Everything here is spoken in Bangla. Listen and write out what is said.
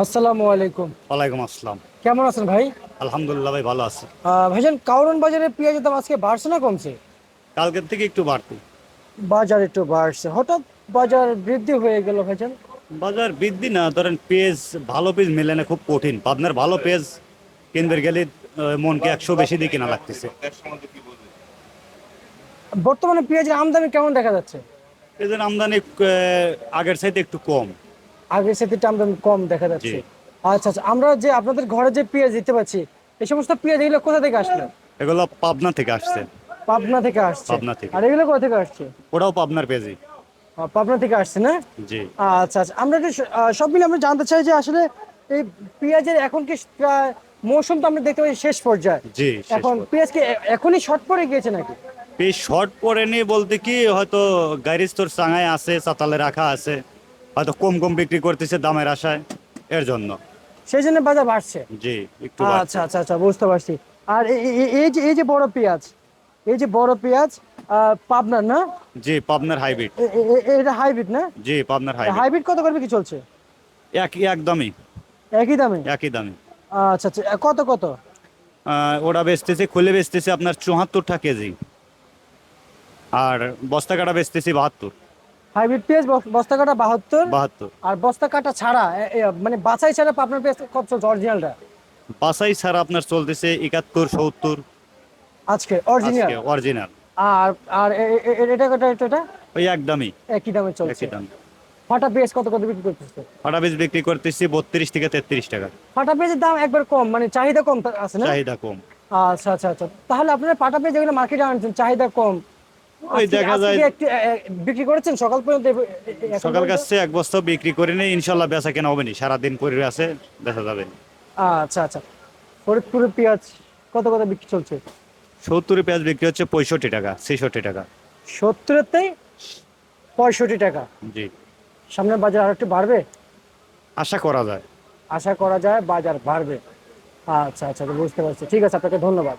আসসালামু আলাইকুম। ওয়ালাইকুম আসসালাম। কেমন আছেন ভাই? আলহামদুলিল্লাহ ভাই ভালো আছি। ভাইজান কাউরন বাজারে পেঁয়াজের দাম আজকে বাড়ছে না কমছে? কালকের থেকে একটু বাড়তি। বাজার একটু বাড়ছে। হঠাৎ বাজার বৃদ্ধি হয়ে গেল ভাইজান। বাজার বৃদ্ধি না ধরেন পেজ ভালো পেজ মেলে না খুব কঠিন। পাবনার ভালো পেজ কিনবে গেলে মনকে একশো বেশি দিয়ে কেনা লাগতেছে। বর্তমানে পেঁয়াজের আমদানি কেমন দেখা যাচ্ছে? পেঁয়াজের আমদানি আগের চাইতে একটু কম। আগের সাথে আমদানি কম দেখা যাচ্ছে। আচ্ছা আচ্ছা আমরা যে আপনাদের ঘরে যে পেঁয়াজ দিতে পাচ্ছি এই সমস্ত পেঁয়াজ এগুলো কোথা থেকে আসলো? এগুলো পাবনা থেকে আসছে। পাবনা থেকে আসছে। পাবনা থেকে। আর এগুলো কোথা থেকে আসছে? ওটাও পাবনার আহ, পাবনা থেকে আসছে না? জি। আচ্ছা আচ্ছা আমরা একটু সব মিলে আমরা জানতে চাই যে আসলে এই পেঁয়াজের এখন কি মৌসুম তো আমরা দেখতে পাচ্ছি শেষ পর্যায়ে। জি এখন। পেঁয়াজ কি এখনই শর্ট পড়ে গিয়েছে নাকি? পেজ শর্ট পড়েনি বলতে কি হয়তো গাড়ি তোর চাঙায় আছে চাতালে রাখা আছে। হয়তো কম কম বিক্রি করতেছে দামের আশায় এর জন্য। সেই জন্য বাজার বাড়ছে? জি একটু আচ্ছা আচ্ছা আচ্ছা বুঝতে পারছি। আর এই যে এই যে বড় পেঁয়াজ এই যে বড় পেঁয়াজ পাবনার না? জি পাবনার হাইব্রিড। এটা হাইব্রিড না? জি পাবনার হাইব্রিড। হাইব্রিড কত করে কি চলছে? এক একদমই। একই দামে? একই দামে। আচ্ছা আচ্ছা কত কত? ওরা বেচতেছে খুলে বেচতেছে আপনার চুয়াত্তর টাকা কেজি। আর বস্তা কাটা বেচতেছি বাহাত্তর। হাইব্রিড পেঁয়াজ বস্তা কাটা বাহাত্তর। বাহাত্তর। আর বস্তা কাটা ছাড়া মানে বাছাই ছাড়া আপনার পেঁয়াজ কত চলছে অরিজিনালটা বাসাই ছাড়া আপনার চলতেছে একাত্তর সত্তর। আজকে অরিজিনাল অরিজিনাল আর আর এটা কত এটা ওই একদমই। একই দামে চলছে। একই দাম। ফাটা পেঁয়াজ কত কত বিক্রি করতেছে? ফাটা বীজ বিক্রি করতেছি বত্রিশ থেকে তেত্রিশ টাকা। ফাটা পেঁয়াজের দাম একবার কম মানে চাহিদা কম আছে না? চাহিদা কম। আচ্ছা আচ্ছা আচ্ছা। তাহলে আপনারা পাটা পেঁয়াজ যেগুলো মার্কেটে আনছেন চাহিদা কম। ওই দেখা যায় বিক্রি করেছেন? সকাল পর্যন্ত সকাল কাছে এক বস্তা বিক্রি করে নেই ইনশাল্লাহ বেচা কেনা হবে নি। সারাদিন পরে আছে দেখা যাবে। আচ্ছা আচ্ছা। ফরিদপুরের পেঁয়াজ কত কত বিক্রি চলছে? সত্তরের পেঁয়াজ বিক্রি হচ্ছে পঁয়ষট্টি টাকা ছেষট্টি টাকা। সত্তরেতে পঁয়ষট্টি টাকা। জি। সামনের বাজার আর একটু বাড়বে? আশা করা যায়। আশা করা যায় বাজার বাড়বে। আচ্ছা আচ্ছা বুঝতে পারছি। ঠিক আছে আপনাকে ধন্যবাদ।